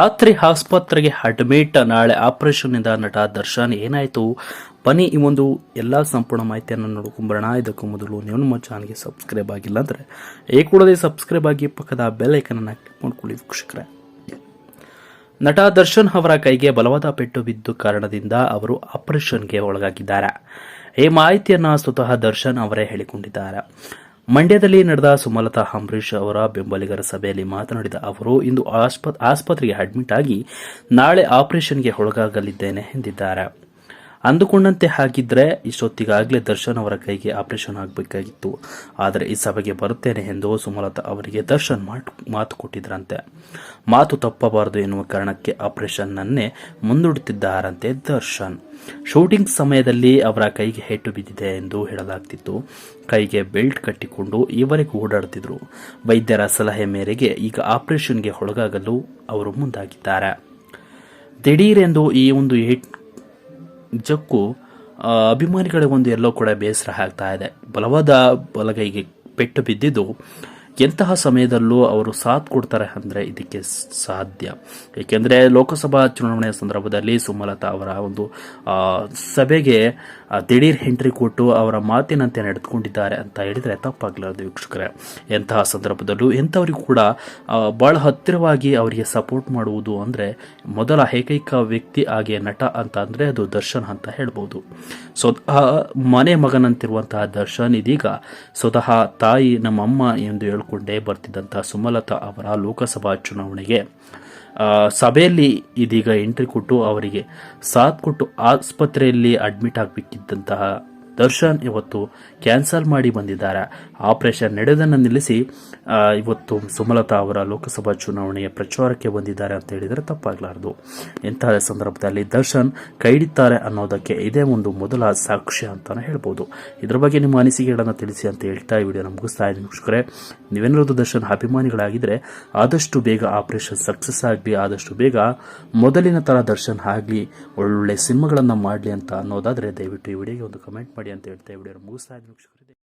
ರಾತ್ರಿ ಆಸ್ಪತ್ರೆಗೆ ಅಡ್ಮಿಟ್ ನಾಳೆ ಆಪರೇಷನ್ ಇಂದ ನಟ ದರ್ಶನ್ ಏನಾಯ್ತು? ಬನ್ನಿ ಈ ಒಂದು ಎಲ್ಲ ಸಂಪೂರ್ಣ ಮಾಹಿತಿಯನ್ನು ನೋಡ್ಕೊಂಬರೋಣ ಇದಕ್ಕೂ ಮೊದಲು ನೀವು ನಮ್ಮ ಚಾನಲ್ಗೆ ಸಬ್ಸ್ಕ್ರೈಬ್ ಆಗಿಲ್ಲ ಅಂದ್ರೆ ಏ ಕೂಡದೆ ಸಬ್ಸ್ಕ್ರೈಬ್ ಆಗಿ ಪಕ್ಕದ ಬೆಲ್ ಕ್ಲಿಕ್ ಮಾಡ್ಕೊಳ್ಳಿ ವೀಕ್ಷಕರೇ. ನಟ ದರ್ಶನ್ ಅವರ ಕೈಗೆ ಬಲವಾದ ಪೆಟ್ಟು ಬಿದ್ದು ಕಾರಣದಿಂದ ಅವರು ಆಪರೇಷನ್ಗೆ ಒಳಗಾಗಿದ್ದಾರೆ. ಈ ಮಾಹಿತಿಯನ್ನು ಸ್ವತಃ ದರ್ಶನ್ ಅವರೇ ಹೇಳಿಕೊಂಡಿದ್ದಾರೆ. ಮಂಡ್ಯದಲ್ಲಿ ನಡೆದ ಸುಮಲತಾ ಅಂಬರೀಶ್ ಅವರ ಬೆಂಬಲಿಗರ ಸಭೆಯಲ್ಲಿ ಮಾತನಾಡಿದ ಅವರು, ಇಂದು ಆಸ್ಪ- ಆಸ್ಪತ್ರೆಗೆ ಅಡ್ಮಿಟ್ ಆಗಿ ನಾಳೆ ಆಪರೇಷನ್ಗೆ ಒಳಗಾಗಲಿದ್ದೇನೆ ಎಂದಿದ್ದಾರೆ. ಅಂದುಕೊಂಡಂತೆ ಹಾಗಿದ್ರೆ ಇಷ್ಟೊತ್ತಿಗಾಗಲೇ ದರ್ಶನ್ ಅವರ ಕೈಗೆ ಆಪರೇಷನ್ ಆಗಬೇಕಾಗಿತ್ತು. ಆದರೆ ಈ ಸಭೆಗೆ ಬರುತ್ತೇನೆ ಎಂದು ಸುಮಲತಾ ಅವರಿಗೆ ದರ್ಶನ್ ಮಾತು ಕೊಟ್ಟಿದ್ರಂತೆ. ಮಾತು ತಪ್ಪಬಾರದು ಎನ್ನುವ ಕಾರಣಕ್ಕೆ ಆಪರೇಷನ್ನನ್ನೇ ಮುಂದೂಡುತ್ತಿದ್ದಾರಂತೆ ದರ್ಶನ್. ಶೂಟಿಂಗ್ ಸಮಯದಲ್ಲಿ ಅವರ ಕೈಗೆ ಹೆಟ್ಟು ಬಿದ್ದಿದೆ ಎಂದು ಹೇಳಲಾಗ್ತಿತ್ತು. ಕೈಗೆ ಬೆಲ್ಟ್ ಕಟ್ಟಿಕೊಂಡು ಈವರೆಗೂ ಓಡಾಡುತ್ತಿದ್ರು. ವೈದ್ಯರ ಸಲಹೆ ಮೇರೆಗೆ ಈಗ ಆಪರೇಷನ್ಗೆ ಒಳಗಾಗಲು ಅವರು ಮುಂದಾಗಿದ್ದಾರೆ. ದಿಢೀರೆಂದು ಈ ಒಂದು ನಿಜಕ್ಕೂ ಅಭಿಮಾನಿಗಳಿಗೆ ಒಂದು ಎಲ್ಲೋ ಕೂಡ ಬೇಸರ ಆಗ್ತಾ ಇದೆ. ಬಲವಾದ ಬಲಗೈಗೆ ಪೆಟ್ಟು ಬಿದ್ದಿದ್ದು ಎಂತಹ ಸಮಯದಲ್ಲೂ ಅವರು ಸಾಥ್ ಕೊಡ್ತಾರೆ ಅಂದರೆ ಇದಕ್ಕೆ ಸಾಧ್ಯ. ಏಕೆಂದರೆ ಲೋಕಸಭಾ ಚುನಾವಣೆಯ ಸಂದರ್ಭದಲ್ಲಿ ಸುಮಲತಾ ಅವರ ಒಂದು ಸಭೆಗೆ ದಿಢೀರ್ ಎಂಟ್ರಿ ಕೊಟ್ಟು ಅವರ ಮಾತಿನಂತೆ ನಡೆದುಕೊಂಡಿದ್ದಾರೆ ಅಂತ ಹೇಳಿದರೆ ತಪ್ಪಾಗಲಾರದು ವೀಕ್ಷಕರೇ. ಎಂತಹ ಸಂದರ್ಭದಲ್ಲೂ ಎಂಥವರಿಗೂ ಕೂಡ ಭಾಳ ಹತ್ತಿರವಾಗಿ ಅವರಿಗೆ ಸಪೋರ್ಟ್ ಮಾಡುವುದು ಅಂದರೆ ಮೊದಲ ಏಕೈಕ ವ್ಯಕ್ತಿ ಹಾಗೆ ನಟ ಅಂತ ಅಂದರೆ ಅದು ದರ್ಶನ್ ಅಂತ ಹೇಳ್ಬೋದು. ಸ್ವತಃ ಮನೆ ಮಗನಂತಿರುವಂತಹ ದರ್ಶನ್ ಇದೀಗ ಸ್ವತಃ ತಾಯಿ, ನಮ್ಮಮ್ಮ ಎಂದು ಬರ್ತಿದ್ದಂತಹ ಸುಮಲತಾ ಅವರ ಲೋಕಸಭಾ ಚುನಾವಣೆಗೆ ಸಭೆಯಲ್ಲಿ ಇದೀಗ ಎಂಟ್ರಿ ಕೊಟ್ಟು ಅವರಿಗೆ ಸಾಥ್ ಕೊಟ್ಟು ಆಸ್ಪತ್ರೆಯಲ್ಲಿ ಅಡ್ಮಿಟ್ ಆಗಬೇಕಿದ್ದಂತಹ ದರ್ಶನ್ ಇವತ್ತು ಕ್ಯಾನ್ಸಲ್ ಮಾಡಿ ಬಂದಿದ್ದಾರೆ. ಆಪರೇಷನ್ ನಡೆದನ್ನು ನಿಲ್ಲಿಸಿ ಇವತ್ತು ಸುಮಲತಾ ಅವರ ಲೋಕಸಭಾ ಚುನಾವಣೆಯ ಪ್ರಚಾರಕ್ಕೆ ಬಂದಿದ್ದಾರೆ ಅಂತ ಹೇಳಿದರೆ ತಪ್ಪಾಗಲಾರದು. ಇಂತಹ ಸಂದರ್ಭದಲ್ಲಿ ದರ್ಶನ್ ಕೈಡಿದ್ದಾರೆ ಅನ್ನೋದಕ್ಕೆ ಇದೇ ಒಂದು ಮೊದಲ ಸಾಕ್ಷ್ಯ ಅಂತಾನೆ ಹೇಳ್ಬೋದು. ಇದ್ರ ಬಗ್ಗೆ ನಿಮ್ಮ ಅನಿಸಿಕೆಗಳನ್ನು ತಿಳಿಸಿ ಅಂತ ಹೇಳ್ತಾ ಈ ವಿಡಿಯೋನ ಮುಗಿಸ್ತಾ ಇದ್ದೀನಿ ಮುಷ್ಕರೇ ನೀವೇನಾದರೂ ದರ್ಶನ್ ಅಭಿಮಾನಿಗಳಾಗಿದ್ದರೆ ಆದಷ್ಟು ಬೇಗ ಆಪರೇಷನ್ ಸಕ್ಸಸ್ ಆಗಲಿ, ಆದಷ್ಟು ಬೇಗ ಮೊದಲಿನ ಥರ ದರ್ಶನ್ ಆಗಲಿ ಒಳ್ಳೊಳ್ಳೆ ಸಿನಿಮಾಗಳನ್ನು ಮಾಡಲಿ ಅಂತ ಅನ್ನೋದಾದರೆ ದಯವಿಟ್ಟು ಈ ವಿಡಿಯೋಗೆ ಒಂದು ಕಮೆಂಟ್ ಮಾಡಿ. ಅಂತ ಹೇಳ್ತಾ ವಿಡಿಯೋ ಮುಗಿಸ್ತಾ ಇದ್ದೀನಿ